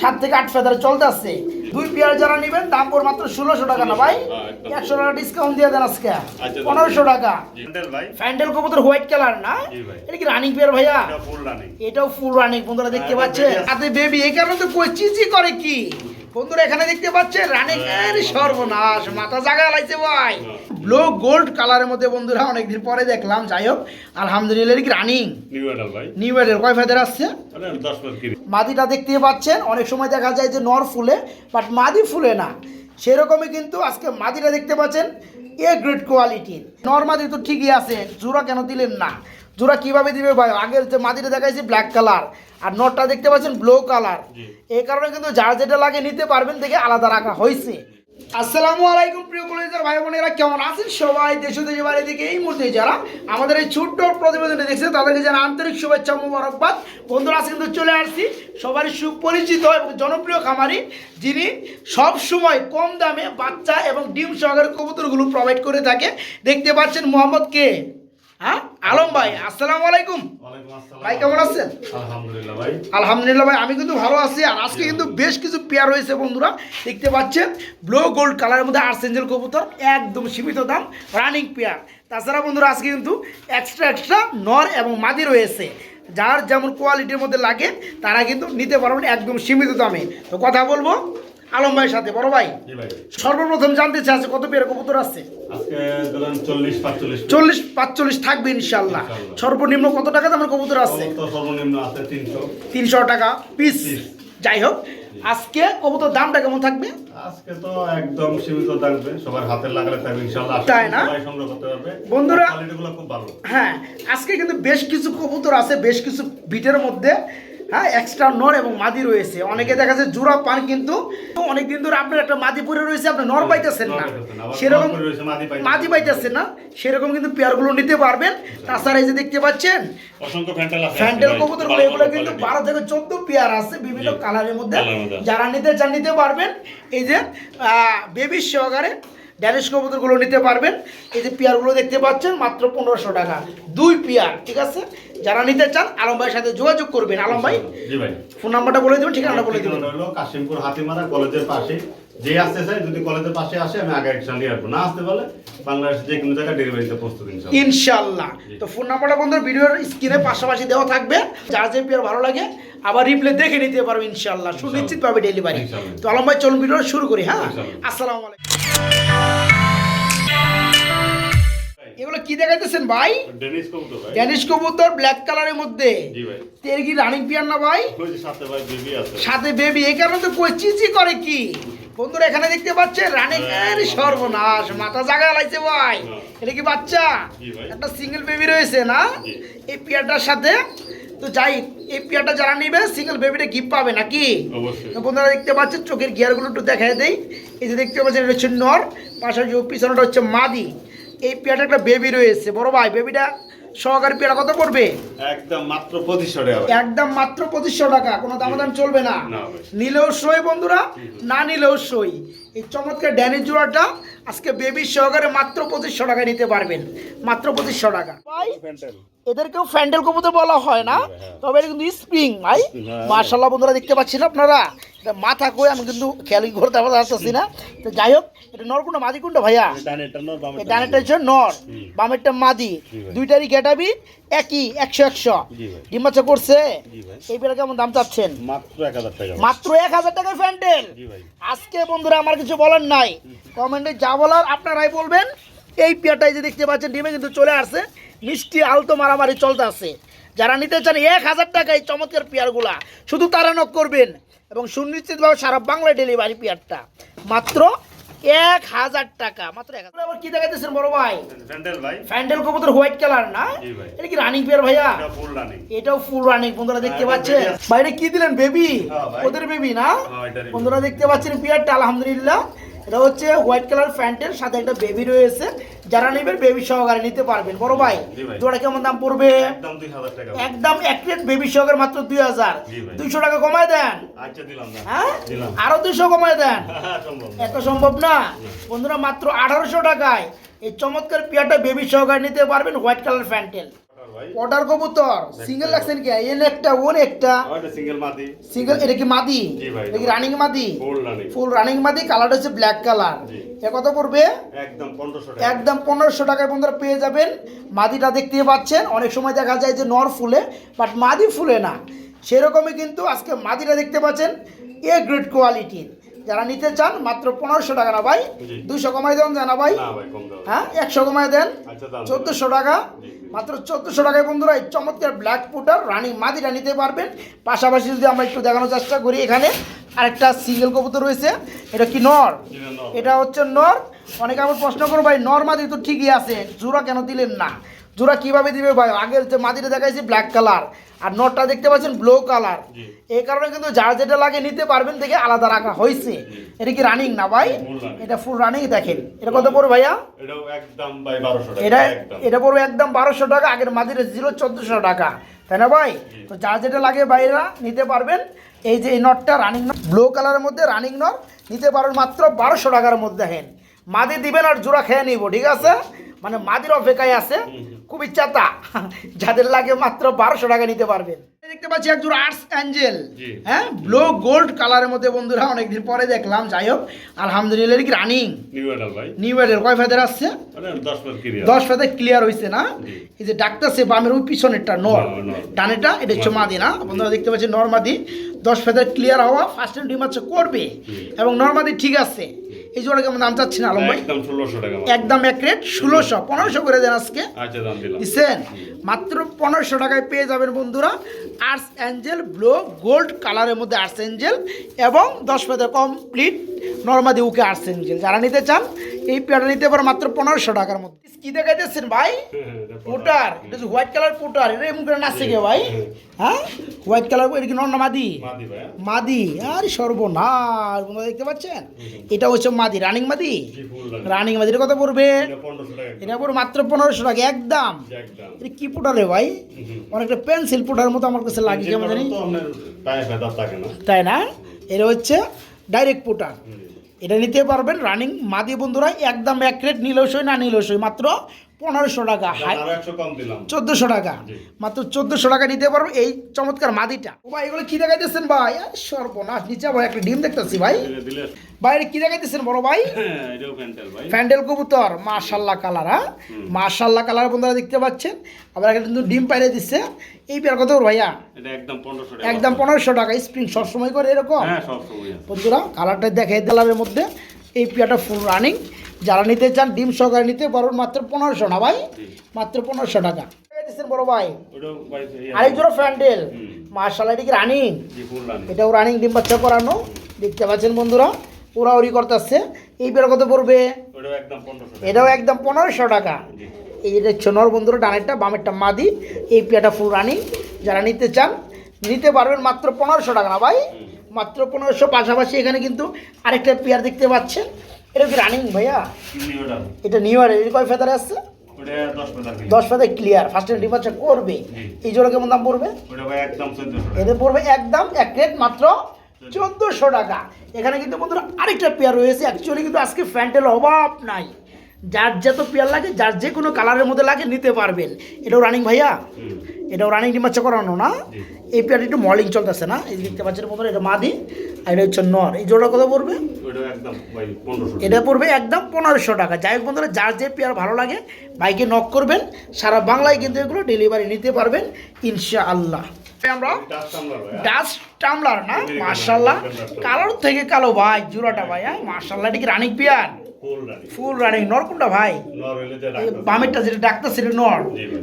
সাত থেকে আট ফেদারে চলতে আসছে। দুই পেয়ার যারা নেবেন দাম পড় মাত্র ষোলোশো টাকা না ভাই? হ্যাঁ, একশো টাকা ডিসকাউন্ট দিয়ে দেন আজকে। আচ্ছা, পনেরোশো টাকা। ফ্যান্ডেল কবুতর হোয়াইট কালার না? এটা কি রানিং পেয়ার ভাইয়া? এটাও ফুল রানিং বন্ধুরা দেখতে পাচ্ছে পাচ্ছেন? baby হাতে বেবি এই কারণে তো চিচি করে কি? বন্ধুরা এখানে দেখতে পাচ্ছেন রানিং এর সর্বনাশ মাথা জায়গা লাইছে ভাই। হ্যাঁ। ব্লু গোল্ড কালারের মধ্যে বন্ধুরা অনেকদিন পরে দেখলাম যাই হোক আলহামদুলিল্লাহ রানিং? নিউ এডাল ভাই। নিউ এডের কয় ফেদার আসছে? মাদিটা দেখতে পাচ্ছেন অনেক সময় দেখা যায় যে নর ফুলে বাট মাদি ফুলে না। সেরকমই কিন্তু আজকে মাদিটা দেখতে পাচ্ছেন এ গ্রেড কোয়ালিটির নর মাদি তো ঠিকই আছে জোড়া কেন দিলেন না? জোড়া কীভাবে দিবে ভাই? আগের যে মাদিটা দেখাইছি ব্ল্যাক কালার আর নটটা দেখতে পাচ্ছেন ব্লু কালার। এই কারণে কিন্তু যার যেটা লাগে নিতে পারবেন দেখে আলাদা রাখা হয়েছে। আসসালামু আলাইকুম প্রিয় কলেজের ভাই বোনেরা কেমন আছেন সবাই? দেশ দেশের বাইরে থেকে এই মুহূর্তে যারা আমাদের এই ছোট্ট প্রতিবেদনটি দেখছে তাদেরকে যেন আন্তরিক শুভেচ্ছা মুবারকবাদ। বন্ধুরা আজকে কিন্তু চলে আসছি সবারই সুপরিচিত এবং জনপ্রিয় খামারি যিনি সব সময় কম দামে বাচ্চা এবং ডিম সহকারে কবুতরগুলো প্রোভাইড করে থাকে। দেখতে পাচ্ছেন মোহাম্মদ কে? হ্যাঁ? আলম ভাই আসসালামু আলাইকুম। ওয়ালাইকুম ভাই কেমন আছেন? আলহামদুলিল্লাহ ভাই। আলহামদুলিল্লাহ ভাই আমি কিন্তু ভালো আছি। আর আজকে কিন্তু বেশ কিছু পেয়ার রয়েছে বন্ধুরা। দেখতে পাচ্ছেন ব্লু গোল্ড কালারের মধ্যে আর্সেঞ্জেল কবুতর একদম সীমিত দাম রানিং পেয়ার তাছাড়া বন্ধুরা আজকে কিন্তু এক্সট্রা এক্সট্রা নর এবং মাদি রয়েছে। যার যেমন কোয়ালিটির মধ্যে লাগে তারা কিন্তু নিতে পারবেন একদম সীমিত দামে। তো কথা বলব আলম ভাইয়ের সাথে বড় ভাই। সর্বপ্রথম জানতে চাচ্ছি কত পেয়ার কবুতর আছে চল্লিশ পাঁচচল্লিশ থাকবে ইনশাল্লাহ। সর্বনিম্ন কত টাকা দামের কবুতর আছে তিনশো। টাকা পিস। যাই হোক আজকে কবুতর দামটা কেমন থাকবে? আজকে তো একদম সীমিত থাকবে সবার হাতে লাগালে থাকবে ইনশাল্লাহ তাই না? সংগ্রহ করতে পারবে। বন্ধুরা- কোয়ালিটিগুলো খুব ভালো। হ্যাঁ আজকে কিন্তু বেশ কিছু কবুতর আছে বেশ কিছু বিটের মধ্যে। হ্যাঁ এক্সট্রা নর এবং মাদি রয়েছে। অনেকে দেখা যাচ্ছে জোড়া পান কিন্তু অনেক দিন ধরে আপনার একটা মাদি পরে রয়েছে আপনি নর পাইতেছেন না। সেরকম মাদি পাইতেছেন। না। সেরকম কিন্তু পেয়ারগুলো নিতে পারবেন। তাছাড়া এই যে দেখতে পাচ্ছেন ফ্যান্টেল কবুতর এগুলো কিন্তু বারো থেকে চোদ্দ পেয়ার আছে বিভিন্ন কালারের মধ্যে। যারা নিতে চান নিতে পারবেন। এই যে বেবি সহকারে ড্যানিশ কবুতরগুলো নিতে পারবেন। এই যে পেয়ারগুলো দেখতে পাচ্ছেন মাত্র পনেরোশো টাকা। দুই পেয়ার ঠিক আছে? যারা নিতে চান আলম ভাইয়ের সাথে যোগাযোগ করবেন। আলম ভাই ফোন নাম্বারটা বলে দেবেন ঠিকানাটা বলে দেবেন। কাশিমপুর হাতিমারা কলেজের পাশে। যে আসতে চাই যদি কলেজের পাশে আসে আমি আগে একসাথে নিয়ে আসব। না আসতে পারলে বাংলাদেশের যে কোনো জায়গায় ডেলিভারিতে প্রস্তুত ইনশাল্লাহ। তো ফোন নাম্বারটা বন্ধু ভিডিওর স্ক্রিনে পাশাপাশি দেওয়া থাকবে। যার যে পেয়ার ভালো লাগে আবার রিপ্লে দেখে নিতে পারবে ইনশাল্লাহ। সুনিশ্চিত পাবে ডেলিভারি তো আলম ভাই চলুন ভিডিও শুরু করি হ্যাঁ। আসসালামু আলাইকুম। এগুলো কি দেখাইতেছেন ভাই? ডেনিস কবুতর ভাই। ড্যানিশ কবুতর ব্ল্যাক কালারের মধ্যে। জি ভাই। এর কি রানিং পিয়ার না ভাই? সাথে ভাই বেবি আছে। সাথে বেবি এই কারণে তো কই চিচি করে কি? বন্ধুরা এখানে দেখতে পাচ্ছেন রানিং এর সর্বনাশ। মাথা জায়গা লাইছে ভাই। হ্যাঁ। এটা কি বাচ্চা? একটা সিঙ্গেল বেবি রয়েছে না? এই পিয়ারটার সাথে। তো যাই এই পিয়ারটা যারা নিবে সিঙ্গেল বেবিটা গিফট পাবে নাকি? তো বন্ধুরা দেখতে পাচ্ছেন চোখের গিয়ারগুলো একটু দেখাই দেই। এই যে দেখতে পাচ্ছেন এটা হচ্ছে নর। পাশে যে পিছনটা হচ্ছে মাদি। এই পেয়ারটা একটা বেবি রয়েছে। বড় ভাই বেবিটা সহকারী পেয়ারা কত পড়বে? একদম মাত্র পঁচিশশো টাকা। একদম মাত্র পঁচিশশো টাকা কোনো দামাদাম চলবে না। নিলেও সই বন্ধুরা না নিলেও সই। এই চমৎকার ড্যানি জোড়াটা আজকে বেবির সহকারে মাত্র পঁচিশশো টাকা নিতে পারবেন। মাত্র পঁচিশশো টাকা। ভাই এদেরকেও ফ্যান্ডেল কবুতর বলা হয় না তবে এটা কিন্তু স্প্রিং ভাই। হ্যাঁ। মার্শাল্লাহ বন্ধুরা দেখতে পাচ্ছেন আপনারা? এটা মাথা কই আমি কিন্তু খেয়াল করতে পারতেছি না তো যাই হোক এটা মাদি কুন্ডা ভাইয়া? ডানেরটা নর, হচ্ছে নর বামেরটা মাদি। দুইটারই গেটাবি একই একশো একশো। জি ভাই। ডিম বাচ্চা করছে? এই বেলা কেমন দাম চাচ্ছেন? মাত্র এক হাজার টাকা ফ্যান্ডেল। আজকে বন্ধুরা আমার কিছু বলার নাই। কমেন্টে যা বলার আপনারাই বলবেন। এই পেয়ারটাই যে দেখতে পাচ্ছেন ডিমে কিন্তু চলে আসছে। মিষ্টি আলতো মারামারি চলতে আছে। যারা নিতে চান এক হাজার টাকা এই চমৎকার পেয়ারগুলা শুধু তারা নক করবেন এবং সুনিশ্চিতভাবে সারা বাংলায় ডেলিভারি পেয়ারটা। মাত্র এক হাজার টাকা মাত্র এক হাজার আবার কি দেখাইতেছেন বড় ভাই? ফ্যান্ডেল কবুতর হোয়াইট কালার না? এটা কি রানিং পেয়ার ভাইয়া? এটাও ফুল রানিং বন্ধুরা দেখতে হ্যাঁ, পাচ্ছেন? বাইরে কি দিলেন বেবি হ্যাঁ, ওদের বেবি না? হ্যাঁ, বন্ধুরা দেখতে পাচ্ছেন পিয়ারটা আলহামদুলিল্লাহ। এটা হচ্ছে হোয়াইট কালার প্যান্টের সাথে একটা বেবি রয়েছে। যারা নেবেন বেবি সহকারে নিতে পারবেন। বড় ভাই। জোড়া কেমন দাম পড়বে? একদম এক প্লেট বেবি সহকারে মাত্র দুই হাজার। দুইশো টাকা কমায় দেন। আচ্ছা হ্যাঁ? আরও দুইশো কমায় দেন। এত সম্ভব না? বন্ধুরা মাত্র আঠারোশো টাকায় এই চমৎকার পিয়ারটা বেবি সহকারে নিতে পারবেন হোয়াইট কালার প্যান্টেল অর্ডার কবুতর সিঙ্গেল লাগছেন কি এন একটা ওন একটা। সিঙ্গেল মাদি। সিঙ্গেল এটা কি মাদি? জি ভাই। এটা কি রানিং মাদি। ফুল রানিং ফুল রানিং মাদি কালারটা হচ্ছে ব্ল্যাক কালার। এ কত পড়বে? একদম পনেরোশো টাকা। একদম পনেরোশো টাকায় বন্ধুরা পেয়ে যাবেন। মাদিটা দেখতে পাচ্ছেন অনেক সময় দেখা যায় যে নর ফুলে বাট মাদি ফুলে না। সেরকমই কিন্তু আজকে মাদিটা দেখতে পাচ্ছেন এ গ্রেড কোয়ালিটির যারা নিতে চান মাত্র পনেরোশো টাকা না ভাই? জি। দুইশো কমাই দেন জানা ভাই? না ভাই হ্যাঁ একশো কমাই দেন। আচ্ছা চোদ্দোশো টাকা। মাত্র চোদ্দোশো টাকায় বন্ধুরা এই চমৎকার ব্ল্যাক পুটার রানিং মাদিটা নিতে পারবেন। পাশাপাশি যদি আমরা একটু দেখানোর চেষ্টা করি এখানে আরেকটা সিঙ্গেল কবুতর রয়েছে। এটা কি নর? এটা নর। এটা হচ্ছে নর। অনেকে আমার প্রশ্ন করো ভাই নর মাদি তো ঠিকই আছে জোড়া কেন দিলেন না? জোড়া কীভাবে দিবে ভাই? আগের যে মাদিটা দেখাইছি ব্ল্যাক কালার আর নরটা দেখতে পাচ্ছেন ব্লু কালার। এই কারণে কিন্তু যার যেটা লাগে নিতে পারবেন থেকে আলাদা রাখা হয়েছে এটা কি রানিং না ভাই? এটা ফুল রানিং দেখেন। এটা কত পড়বে ভাইয়া? ভাই এটা এটা পড়বে একদম বারোশো টাকা আগের মাদিরে জিরো চোদ্দোশো টাকা। তাই না ভাই? তো যার যেটা লাগে বাইরা নিতে পারবেন। এই যে এই নটটা রানিং নট ব্লু কালারের মধ্যে রানিং নট নিতে পারবেন মাত্র বারোশো টাকার মধ্যে হেন মাদি দিবেন আর জোড়া খেয়ে নিব ঠিক আছে? মানে মাদির অপেক্ষায় আছে খুবই চাতা যাদের লাগে মাত্র বারোশো টাকা নিতে পারবেন। দেখতে পাচ্ছি একজন আর্টস অ্যাঞ্জেল। হ্যাঁ? ব্লু গোল্ড কালারের মধ্যে বন্ধুরা অনেকদিন পরে দেখলাম যাই হোক আলহামদুলিল্লাহ কি রানিং? নিউ এডাল কয় ফেদার আসছে? দশ ফেদার ক্লিয়ার হয়েছে না? এই যে ডাক্তার সে বামের ওই পিছনেরটা নর। নর, নর। ডানেটা এটা হচ্ছে মাদি না? বন্ধুরা দেখতে পাচ্ছেন নর্মাদি দশ ফেদার ক্লিয়ার হওয়া ফার্স্ট টাইম ডিম হচ্ছে করবে। এবং নর্মাদি ঠিক আছে। এই জোড়া কেমন দাম চাচ্ছি না আলম ভাই? একদম ষোলোশো টাকা একদম এক রেট ষোলোশো পনেরোশো করে দেন আজকে। আচ্ছা দাম দিলাম। দিচ্ছেন মাত্র পনেরোশো টাকায় পেয়ে যাবেন বন্ধুরা আর্স অ্যাঞ্জেল ব্লু গোল্ড কালারের মধ্যে আর্টস অ্যাঞ্জেল এবং দশ পেতে কমপ্লিট নর্মাদি উকে আর্টস অ্যাঞ্জেল যারা নিতে চান এই পেয়ারটা নিতে পারো মাত্র পনেরোশো টাকার মধ্যে। কি দেখাইতেছেন ভাই? পুটার। এটা হোয়াইট কালার পুটার এটা এমন করে নাচছে কে ভাই? হ্যাঁ? হোয়াইট কালার এটা কি নর্না মাদি? মাদি আরে সর্বনাশ বন্ধুরা দেখতে পাচ্ছেন? এটা হচ্ছে মাদি রানিং মাদি? রানিং মাদি এটা কত পড়বে? এটা পড়বে মাত্র পনেরোশো টাকা একদম। একদম। এটা কি পুটার রে ভাই? অনেকটা পেন্সিল পুটার মতো আমার কাছে লাগে কেমন জানি? তাই না? এটা হচ্ছে ডাইরেক্ট পুটার। এটা নিতে পারবেন রানিং মাদি বন্ধুরা একদম এক রেট নিলসই না নিলসই মাত্র পনেরোশো টাকা চোদ্দোশো টাকা। মাত্র চোদ্দোশো টাকা নিতে পারব এই চমৎকার মাদিটা। ও ভাই এগুলো কি দেখাইতেছেন ভাই? সর্বনাশ নিচে ভাই একটা ডিম দেখতেছি ভাই। এটা কি দেখাইতেছেন বড় ভাই? হ্যাঁ ভাই। প্যান্ডেল কবুতর মাশাল্লাহ কালার হ্যাঁ? মাশাল্লাহ কালার বন্ধুরা দেখতে পাচ্ছেন। আবার একটা কিন্তু ডিম পাইরে দিচ্ছে এই পেয়ার কত ভাইয়া? এটা একদম পনেরোশো টাকা। একদম পনেরোশো টাকা স্প্রিং সবসময় করে এরকম? হ্যাঁ। বন্ধুরা কালারটা দেখে কালারের মধ্যে। এই পেয়ারটা ফুল রানিং যারা নিতে চান ডিম সহকারে নিতে পারবেন মাত্র পনেরোশো না ভাই? মাত্র পনেরোশো টাকা। বড় ভাই। ওটাও ভাই আরেক জোড়া মার্শাল এটি কি রানিং? এটাও রানিং ডিম বাচ্চা করানো দেখতে পাচ্ছেন বন্ধুরা উড়াউড়ি করতেছে। এই পেয়ার কত পড়বে? ওটাও একদম পনেরোশো টাকা। এটাও একদম পনেরোশো টাকা। এই যে নর বন্ধুরা ডানেরটা বামেরটা মাদি। এই পেয়ারটা ফুল রানিং যারা নিতে চান নিতে পারবেন মাত্র পনেরোশো টাকা না ভাই? মাত্র পনেরোশো। পাশাপাশি এখানে কিন্তু আরেকটা পেয়ার দেখতে পাচ্ছেন। এটা কি রানিং ভাইয়া? এটা নিউ ইয়ার এর কয় ফেদারে আসছে? দশ feather clear first time departure করবে। এই জোড়া কেমন দাম পড়বে? একদম এদের পড়বে একদম এক রেট মাত্র চোদ্দোশো টাকা। এখানে কিন্তু বন্ধুরা আরেকটা পেয়ার রয়েছে। অ্যাকচুয়ালি কিন্তু আজকে ফ্যান্টেল অভাব নাই। যার যত পেয়ার লাগে যার যে কোনো কালারের মধ্যে লাগে নিতে পারবেন। এটাও রানিং ভাইয়া। এটাও রানিং ডিমাচ্চা করানো না। এই পেয়ারটা একটু মলিং চলতেছে না। এই দেখতে পাচ্ছেন বন্ধুরা এটা মাদি আর এটা হচ্ছে নর। এই জোড়া কত পড়বে? এটা পড়বে একদম পনেরোশো টাকা। যাই হোক বন্ধুরা যার যে পেয়ার ভালো লাগে বাইকে নক করবেন। সারা বাংলায় কিন্তু এগুলো ডেলিভারি নিতে পারবেন ইনশাআল্লাহ। আমরা ডাস্ট টামলার না? মার্শাল্লাহ কালোর থেকে কালো ভাই জোড়াটা ভাই হ্যাঁ। মার্শাল্লাহ এটা কি রানিং পেয়ার ফুল রানিং নর কোনটা ভাই? বামেরটা যেটা ডাক্তার সেটা নর।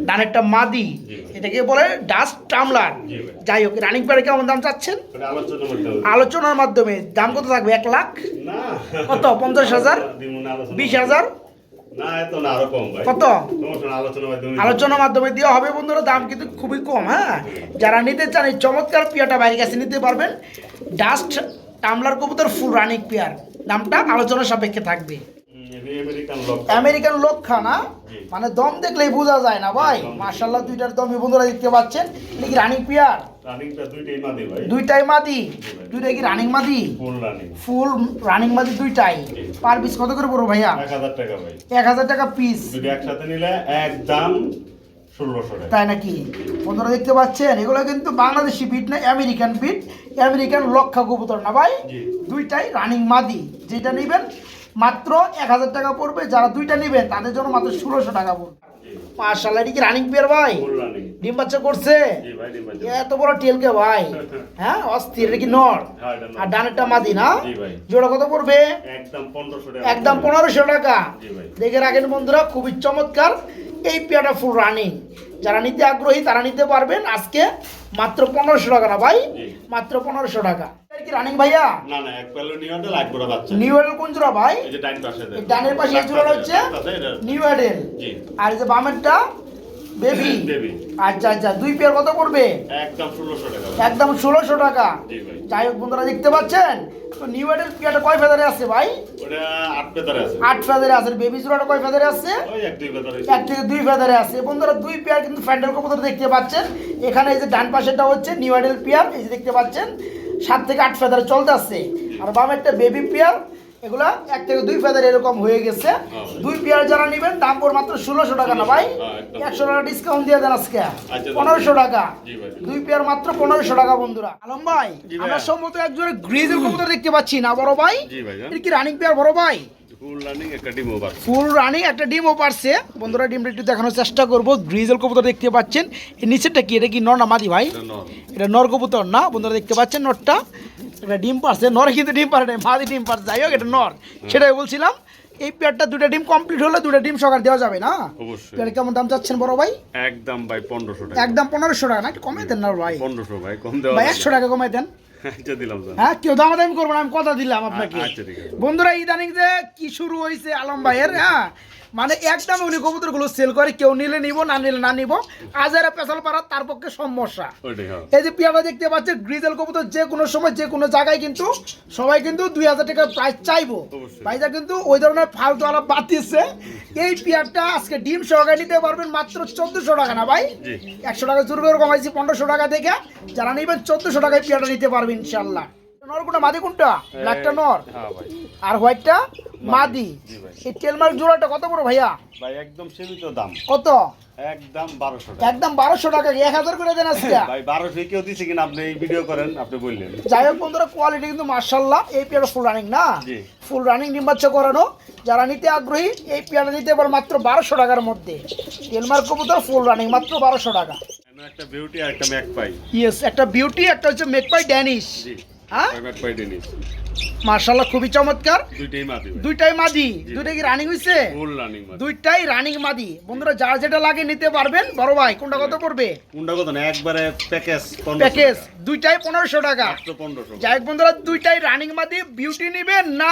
ডানেরটা মাদি। এটাকে বলে ডাস্ট টামলার যাই হোক রানিং পেয়ারে কেমন দাম চাচ্ছেন? আলোচনার মাধ্যমে। দাম কত থাকবে? এক লাখ? কত? পঞ্চাশ হাজার? বিশ হাজার? কত? আলোচনার মাধ্যমে দেওয়া হবে বন্ধুরা দাম কিন্তু খুবই কম হ্যাঁ? যারা নিতে চান এই চমৎকার পেয়ারটা বাইরে কাছে নিতে পারবেন। ডাস্ট টামলার কবুতর ফুল রানিক পেয়ার। দামটা আলোচনার সাপেক্ষে থাকবে। আমেরিকান লোক আমেরিকান লক্ষা না? মানে দম দেখলেই বোঝা যায় না ভাই। মার্শাল্লাহ দুইটার দমই বন্ধুরা দেখতে পাচ্ছেন। এটা কি রানিং পেয়ার? দুইটাই মাদি দুইটাই কি রানিং মাদি? Full running. মাদি দুইটাই। পার পিস কত করে পড়ব ভাইয়া? এক হাজার টাকা পিস। যদি একসাথে নিলে একদম তাই নাকি? বন্ধুরা দেখতে পাচ্ছেন এগুলো কিন্তু বাংলাদেশি বিট না আমেরিকান বিট আমেরিকান লক্ষা কবুতর না ভাই? দুইটাই রানিং মাদি। যেটা নেবেন মাত্র এক হাজার টাকা পড়বে। যারা দুইটা নেবেন তাদের জন্য মাত্র ষোলোশো টাকা পড়বে। মার্শাল্লাহ কি রানিং পেয়ার ভাই? ডিম বাচ্চা করছে। এত বড় টেলকে ভাই? হ্যাঁ অস্থির এটা কি নর? হ্যাঁ, এটা নর। আর ডানেরটা মাদি না? জোড়া কত পড়বে? একদম পনেরোশো টাকা। দেখে রাখেন বন্ধুরা খুবই চমৎকার। এই পেয়াটা ফুল রানিং যারা নিতে আগ্রহী তারা নিতে পারবেন আজকে মাত্র পনেরোশো টাকা না ভাই? মাত্র পনেরোশো টাকা। কি রানিং ভাইয়া? না না এক বাচ্চা। নিউ এডেল কোন জোড়া ভাই? এই যে ডাইন পাশে ডানের পাশে জোড়া হচ্ছে নিউ এডেল আর এই যে বামেরটা বেবি? আচ্ছা আচ্ছা দুই পেয়ার কত পড়বে? একদম ষোলোশো টাকা। একদম ষোলোশো টাকা। যাই হোক বন্ধুরা দেখতে পাচ্ছেন? তো নিউ এডেল পেয়ারটা কয় ফেদারে আছে ভাই? ওটা আট পেতারে আছে। আট ফেদারে আছে। বেবি জোড়াটা কয় ফেদারে আছে? এক থেকে দুই ফেদারে আছে। বন্ধুরা দুই পেয়ার কিন্তু ফ্যান্ডেল কবুতর দেখতে পাচ্ছেন। এখানে এই যে ডান পাশেরটা হচ্ছে নিউ আইডেল পেয়ার। এই যে দেখতে পাচ্ছেন সাত থেকে আট ফেদারে চলতে আসছে আর বামেরটা বেবি পেয়ার। এগুলা এক থেকে দুই ফেদার এরকম হয়ে গেছে। দুই পেয়ার যারা নেবেন দাম পড়ে মাত্র ষোলোশো টাকা না ভাই? হ্যাঁ, একশো টাকা ডিসকাউন্ট দিয়ে দেন আজকে। আচ্ছা, পনেরোশো টাকা। দুই পেয়ার মাত্র পনেরোশো টাকা বন্ধুরা। আলম ভাই আমরা সম্ভবত একজনের গ্রিজের কবুতর দেখতে পাচ্ছি না বড় ভাই? এটা কি রানিং পেয়ার বড় ভাই? ফুল রানিং একটা ডিম ডিমও পারছে বন্ধুরা ডিমটা একটু দেখানোর চেষ্টা করব। গ্রিজেল কবুতর দেখতে পাচ্ছেন। এর নিচেরটা কি? এটা কি নর না মাদি ভাই? এটা নর কবুতর না? বন্ধুরা দেখতে পাচ্ছেন নরটা? এটা ডিম পারছে নরে কিন্তু ডিম পারে নাই মাদি ডিম পারছে যাই হোক এটা নর। সেটাই বলছিলাম এই পেয়ারটা দুটা ডিম কমপ্লিট হলে দুটা ডিম সকাল দেওয়া যাবে না? অবশ্যই। পেয়ার কেমন দাম চাচ্ছেন বড় ভাই? একদম ভাই পনেরোশো টাকা। একদম পনেরোশো টাকা না একটু কমাই দেন না ভাই। পনেরোশো ভাই কম দেওয়া ভাই একশো টাকা কমাই দেন। আচ্ছা হ্যাঁ কেউ দামাদামি করব না আমি কথা দিলাম আপনাকে। আচ্ছা। বন্ধুরা ইদানিং যে কি শুরু হয়েছে আলম ভাইয়ের হ্যাঁ? মানে একদম উনি কবুতরগুলো সেল করে কেউ নিলে নিব না নিলে না নিব। আজারে পেছাল পাড়া তার পক্ষে সমস্যা। হ্যাঁ। এই যে পিয়াটা দেখতে পাচ্ছেন গ্রিজেল কবুতর যে কোনো সময় যে কোনো জায়গায় কিন্তু সবাই কিন্তু দুই হাজার টাকার প্রাইস চাইব। ভাইজা কিন্তু ওই ধরনের ফালতু আলাপ বাদ দিচ্ছে এই পিয়ারটা আজকে ডিম সহকারে নিতে পারবেন মাত্র চোদ্দশো টাকা না ভাই? একশো টাকা জোর করে কমাইছি পনেরোশো টাকা থেকে যারা নেবেন চোদ্দশো টাকায় পিয়ারটা নিতে পারবেন। ইনশাল্লাহ। নর কোনটা? মাদি কোনটা? ব্ল্যাকটা নর? হ্যাঁ আর হোয়াইটটা? মাদি। এই টেলমার্ক জোড়াটা কত বড় ভাইয়া? ভাই একদম সীমিত দাম। কত? একদম বারোশো টাকা। একদম বারোশো টাকা এক হাজার করে দেন আজকে? ভাই বারোশো কেউ দিছে কিনা আপনি এই ভিডিও করেন আপনি বললেন। যাই হোক বন্ধুরা কোয়ালিটি কিন্তু মার্শাল্লাহ এই পেয়ারটা ফুল রানিং না? ফুল রানিং ডিম্বাচ্ছা করানো। যারা নিতে আগ্রহী এই পেয়ারটা নিতে পারে মাত্র বারোশো টাকার মধ্যে। তেলমার কবুতর ফুল রানিং মাত্র বারোশো টাকা। একটা বিউটি আর একটা ম্যাক পাই। ইয়েস একটা বিউটি একটা হচ্ছে মেকপাই ড্যানিশ। জি হ্যাঁ? ম্যাক পাই ডেনিস মার্শাল্লাহ খুবই চমৎকার। দুইটাই মাদি দুইটাই মাদি। দুইটা কি রানিং হইছে? ফুল রানিং মাদি। দুইটাই রানিং মাদি। বন্ধুরা যার যেটা লাগে নিতে পারবেন। বড় ভাই কোনটা কত পড়বে? কোনটা কত না একবারে প্যাকেজ প্যাকেজ দুইটাই পনেরোশো টাকা। মাত্র পনেরোশো যাই বন্ধুরা দুইটাই রানিং মাদি। বিউটি নেবেন না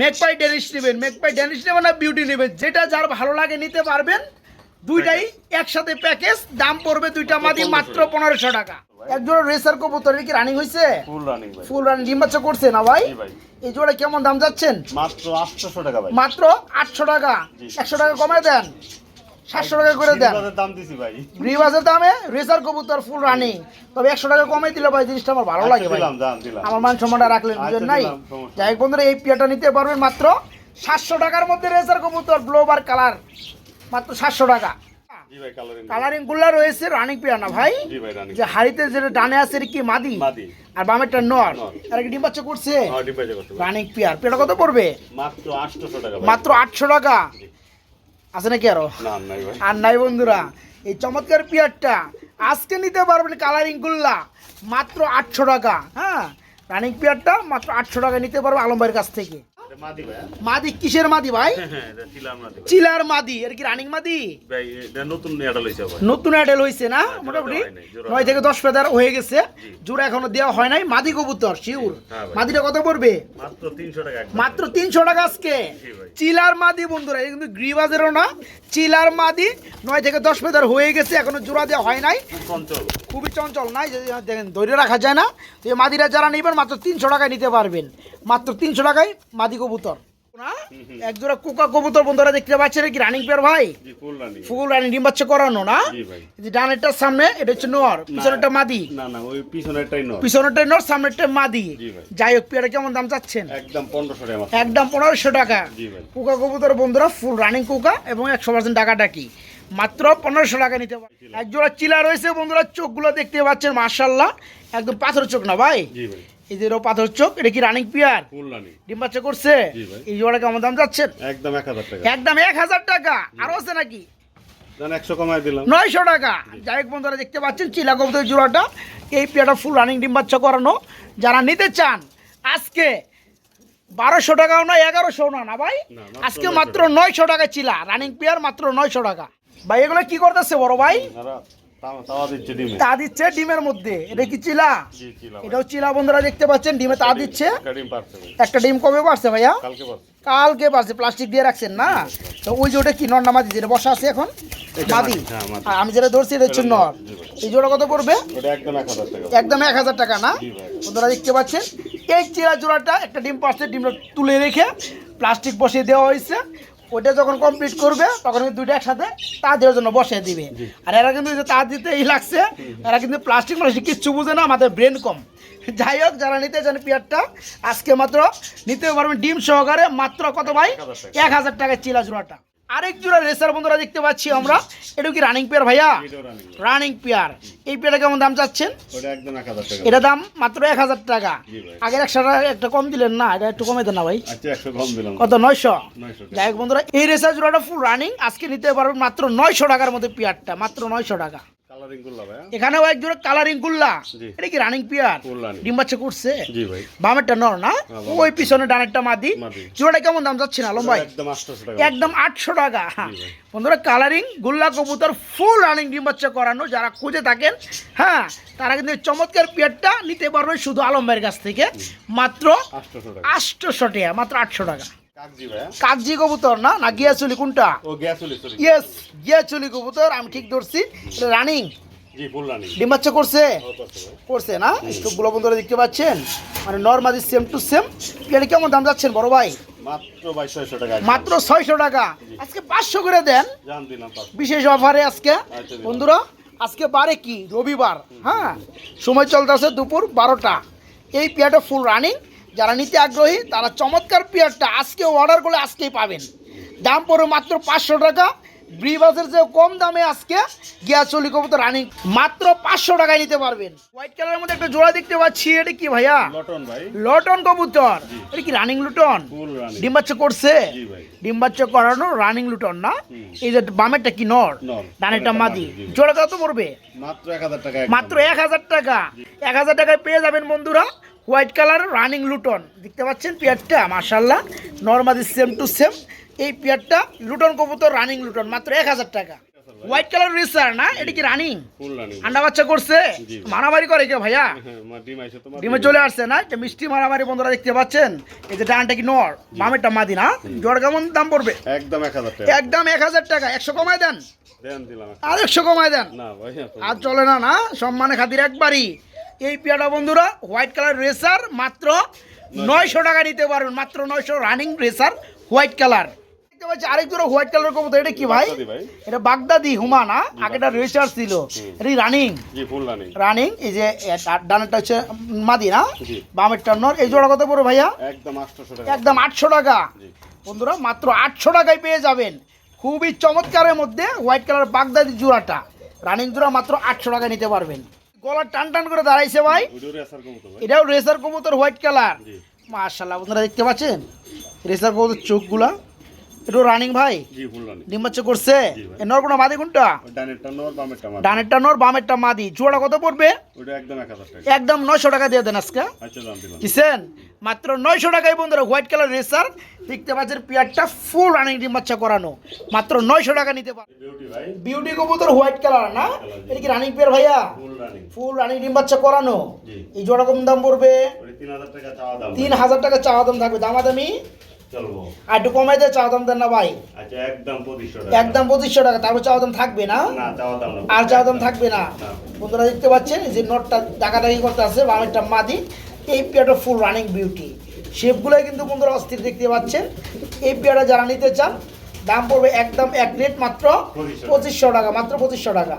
মেকপাই ড্যানিশ নেবেন। মেকপাই ড্যানিশ নেবেন না বিউটি নেবেন। যেটা যার ভালো লাগে নিতে পারবেন দুইটাই একসাথে প্যাকেজ দাম পড়বে দুইটা মাদি মাত্র পনেরোশো টাকা। একজোড়া রেসার কবুতর কি রানিং হয়েছে ফুল রানিং ফুল রানিং ডিম বাচ্চা করছে না ভাই? এই জোড়া কেমন দাম যাচ্ছেন? মাত্র আটশোশো টাকা ভাই। মাত্র আটশো টাকা। একশো টাকা কমায় দেন। সাতশো টাকা করে দেন। দাম দিছি ভাই। দামে রেসার কবুতর ফুল রানিং তবে একশো টাকা কমাই দিলে ভাই জিনিসটা আমার ভালো লাগে ভাই। জান দিলাম আমার মান সম্মানটা রাখলেন আচ্ছা, বুঝেন নাই? যাই বন্ধুরা এই পিয়াটা নিতে পারবেন মাত্র সাতশো টাকার মধ্যে রেসার কবুতর ব্লোবার কালার মাত্র সাতশো টাকা। কালারিংগুলা। রয়েছে রানিং পিয়া না ভাই যে হাড়িতে যেটা ডানে আছে কি মাদি? আর বামেরটা নর। আর কি ডিম বাচ্চা করছে? হ্যাঁ রানিং পিয়ার। পেয়াটা কত পড়বে? মাত্র আটশো টাকা? আছে নাকি আরও? আর নাই বন্ধুরা। এই চমৎকার পিয়ারটা আজকে নিতে পারবেন কালারিং গুল্লা মাত্র আটশো টাকা হ্যাঁ? রানিং পিয়ারটা মাত্র আটশো টাকা নিতে পারবে আলম ভাইয়ের কাছ থেকে। মাদি হ্যাঁ? মাদি কিসের মাদি ভাই? হ্যাঁ চিলার মাদি ভাই। চিলার মাদি এর কি রানিং মাদি? নতুন অ্যাডেল হয়েছে না? মোটামুটি হয় নয় থেকে দশ ফেদার হয়ে গেছে। জোড়া এখনও দেওয়া হয় নাই। মাদি কবুতর শিউর হ্যাঁ মাদিটা কত পড়বে? মাত্র তিনশো টাকা আজকে। চিলার মাদি বন্ধুরা এটা কিন্তু গ্রিবাজেরও না চিলার মাদি নয় থেকে দশ ফেদার হয়ে গেছে এখনও জোড়া দেওয়া হয় নাই। খুবই চঞ্চল নাই দেখেন ধরে রাখা যায় না। তো এই মাদিরা যারা নেবেন মাত্র তিনশো টাকায় নিতে পারবেন। মাত্র তিনশো টাকায় মাদি কবুতর। একজোড়া কোকা কবুতর বন্ধুরা দেখতে পাচ্ছেন কি রানিং পেয়ার ভাই? ফুল রানিং ডিম বাচ্চা করানো না? যে ডানেরটার সামনে এটা হচ্ছে নোয়ার পিছনেরটা মাদি। না না ওই পিছনেরটাই নয় পিছনেরটা নোর সামনেরটা মাদি। যাই হোক পেয়ারা কেমন দাম চাচ্ছেন? একদম পনেরোশো টাকা একদম পনেরোশো টাকা। কোকা কবুতর বন্ধুরা ফুল রানিং কোকা এবং একশো পার্সেন্ট টাকা ডাকি মাত্র পনেরোশো টাকা নিতে পারবেন এক জোড়া চিলা রয়েছে বন্ধুরা চোখগুলো দেখতে পাচ্ছেন মার্শাল্লাহ একদম পাথর চোখ না ভাই। এই যে এরও পাথর চোখ এটা কি রানিং পিয়ার? ডিম বাচ্চা করছে? এই জোড়া কেমন দাম যাচ্ছেন? একদম এক হাজার টাকা। একদম এক হাজার টাকা। আরও আছে নাকি? একশো কমায় দিলাম। নয়শো টাকা। যাই হোক বন্ধুরা দেখতে পাচ্ছেন জোড়াটা। এই পেয়ারটা ফুল রানিং ডিম বাচ্চা করানো। যারা নিতে চান আজকে বারোশো টাকাও না এগারোশো না না ভাই? আজকে মাত্র নয়শো টাকা চিলা। রানিং পেয়ার মাত্র নয়শো টাকা। ভাই এগুলো কি করতেছে বড় ভাই? তা দিচ্ছে ডিমের মধ্যে। এটা কি চিলা? চিলা এটাও চিলা বন্ধুরা দেখতে পাচ্ছেন ডিমে তা দিচ্ছে। একটা ডিম পারছে কবে পারছে ভাইয়া? কালকে পারছে। প্লাস্টিক দিয়ে রাখছেন না? তো ওই যে ওটা কি নর না মাদি যেটা বসা আছে এখন? মাদি হ্যাঁ, আমি যেটা ধরছি এটা হচ্ছে নর। এই জোড়া কত পড়বে? একদম এক হাজার টাকা। না? বন্ধুরা দেখতে পাচ্ছেন এই চিরা জোড়াটা একটা ডিম পাচ্ছে ডিমটা তুলে রেখে প্লাস্টিক বসিয়ে দেওয়া হয়েছে। ওটা যখন কমপ্লিট করবে তখন কিন্তু দুইটা একসাথে তা দেওয়ার জন্য বসিয়ে দিবে। আর এরা কিন্তু তা যে তা দিতেই লাগছে এরা কিন্তু প্লাস্টিক প্লাস্টিক কিচ্ছু বুঝে না আমাদের ব্রেন কম। যাই হোক যারা নিতে চান পিয়ারটা আজকে মাত্র নিতে পারবেন ডিম সহকারে মাত্র কত ভাই? এক হাজার টাকায় চিলা জোড়াটা আরেক জোড়া রেসার বন্ধুরা দেখতে পাচ্ছি আমরা। এটা কি রানিং পেয়ার ভাইয়া? রানিং পেয়ার এই পেয়ারটা কেমন দাম চাচ্ছেন? এটা দাম মাত্র এক হাজার টাকা। আগের একশো টাকা একটা কম দিলেন না এটা একটু কমে দেন না ভাই। আচ্ছা কত নয়শো? যাই বন্ধুরা এই রেসার জোড়াটা ফুল রানিং আজকে নিতে পারবেন মাত্র নয়শো টাকার মধ্যে পেয়ারটা মাত্র নয়শো টাকা। কালারিং করলা ভাই? এখানেও জোড়া কালারিং গুল্লা জি। এটা কি রানিং পিয়ার ডিম বাচ্চা করছে? জি ভাই। বামেরটা নর না? হ্যাঁ, ওই পিছনে ডানেরটা মাদি। জোড়াটা কেমন দাম যাচ্ছে না আলম ভাই? একদম আটশোশো টাকা। একদম আটশো টাকা। ভাই। বন্ধুরা কালারিং গুল্লা কবুতর ফুল রানিং ডিম বাচ্চা করানো। যারা খুঁজে থাকেন হ্যাঁ তারা কিন্তু চমৎকার পেয়ারটা নিতে পারবে শুধু আলম ভাইয়ের কাছ থেকে। মাত্র আটশোশো টাকা। আটশোশো টাকা মাত্র আটশো টাকা। কাকজি ভাই? কাগজি কবুতর না? না গিয়াচুলি কোনটা? ও গ্যাস চলি সরি ইয়েস গিয়াচুলি কবুতর আমি ঠিক ধরছি। রানিং জি ফুল রানি ডিম বাচ্চা করছে? করছে না? স্টোকগুলো বন্ধুরা দেখতে পাচ্ছেন? মানে নর্মালি সেম টু সেম এটা কেমন দাম যাচ্ছেন বড় ভাই? মাত্র ছয়শো টাকা আজকে পাঁচশো করে দেন। বিশেষ অফারে আজকে। আচ্ছা, বন্ধুরা আজকে বারে কি? রবিবার হ্যাঁ? সময় চলতেছে দুপুর বারোটা। এই পেয়ারটা ফুল রানিং যারা নিতে আগ্রহী তারা চমৎকার পেয়ারটা আজকে অর্ডার করলে আজকেই পাবেন। দাম পড়বে মাত্র পাঁচশো টাকা। ব্রিবাসের যে কম দামে আজকে গিয়া চলি কবুতর রানিং মাত্র পাঁচশো টাকায় নিতে পারবেন। হোয়াইট কালারের মধ্যে একটা জোড়া দেখতে পাচ্ছি এটা কি ভাইয়া? লটন ভাই। লটন কবুতর। এটা কি রানিং লুটন ডিম বাচ্চা করছে? ডিম বাচ্চা করানো রানিং লুটন না? এই যে বামেরটা কি নর? নর। ডানেরটা মাদি। মাদি, জোড়া কত পড়বে? মাত্র এক হাজার টাকা মাত্র এক হাজার টাকা। এক হাজার টাকায় পেয়ে যাবেন বন্ধুরা। হোয়াইট কালার রানিং লুটন। দেখতে পাচ্ছেন পেয়ারটা মার্শাল্লাহ নর্মাদি সেম টু সেম এই পেয়ারটা লুটন কবুতর রানিং লুটন মাত্র এক হাজার টাকা। হোয়াইট কালার রিসার না? এটা কি রানিং? আন্ডা বাচ্চা করছে? মারামারি করে কে ভাইয়া? হ্যাঁ, মা ডিম চলে আসছে না? এটা মিষ্টি মারামারি বন্ধুরা দেখতে পাচ্ছেন। এই যে ডানটা কি নর? বামেরটা মাদি না? জোড়া কেমন দাম পড়বে? একদম এক হাজার টাকা। একদম এক হাজার টাকা। একশো কমায় দেন। দেন আর একশো কমায় দেন। আর চলে না না? সম্মানে খাতির একবারই। এই পেয়ারা বন্ধুরা হোয়াইট কালার রেসার মাত্র নয়শো। টাকা নিতে পারবেন মাত্র নয়শো রানিং রেসার হোয়াইট কালার দেখতে পাচ্ছি আরেক হোয়াইট কালার কবুতর এটা কি ভাই? এটা বাগদাদি হুমা না? আগেটা রেসার ছিল। এটা রানিং রানি এই যে ডানেরটা হচ্ছে মাদি না? জি। বামেরটা নর এই জোড়া কত পড়ো ভাইয়া? একদম আটশো টাকা। বন্ধুরা মাত্র আটশো টাকায় পেয়ে যাবেন। খুবই চমৎকারের মধ্যে হোয়াইট কালার বাগদাদি জোড়াটা। রানিং জোড়া মাত্র আটশো টাকা নিতে পারবেন। গলা টান টান করে দাঁড়াইছে ভাই। এটাও রেসার কবুতর হোয়াইট কালার মার্শাল্লাহ বন্ধুরা দেখতে পাচ্ছেন? রেসার কবুতর চোখগুলা এটাও রানিং ভাই? ডিম বাচ্চা করছে? নর কোনো মাদি কোনটা? ডানেরটা নর বামেরটা মাদি। জোড়া কত পড়বে? একদম নয়শো টাকা দিয়ে দেন আজকে। আচ্ছা কিসেন? মাত্র নয়শো টাকায় বন্ধুরা হোয়াইট কালার রেসার দেখতে পাচ্ছেন পেয়ারটা ফুল রানিং ডিম বাচ্চা করানো। মাত্র নয়শো টাকা নিতে পারে বিউটি কবুতর হোয়াইট কালার না? এটা কি রানিং পেয়ার ভাইয়া? ফুল রানিং ডিম বাচ্চা করানো। এই জোড়া কম দাম পড়বে? তিন হাজার টাকা চাওয়া তিন হাজার টাকা চাওয়া দাম থাকবে। দামাদামি? চলবো। আর একটু কমাই দিয়ে চাওয়া দাম দেন না ভাই। আচ্ছা একদম পঁচিশশো টাকা। একদম পঁচিশশো টাকা তারপর চাওয়া দাম থাকবে না? না চাওয়া দাম না। আর চাওয়া দাম থাকবে না? না। বন্ধুরা দেখতে পাচ্ছেন যে নটটা ডাকাডাকি করতে আছে বামেরটা মাদি। এই পেয়ারটা ফুল রানিং বিউটি শেপগুলোই কিন্তু বন্ধুরা অস্থির দেখতে পাচ্ছেন। এই পেয়ারটা যারা নিতে চান দাম পড়বে একদম এক রেট মাত্র। পঁচিশশো টাকা মাত্র পঁচিশশো টাকা।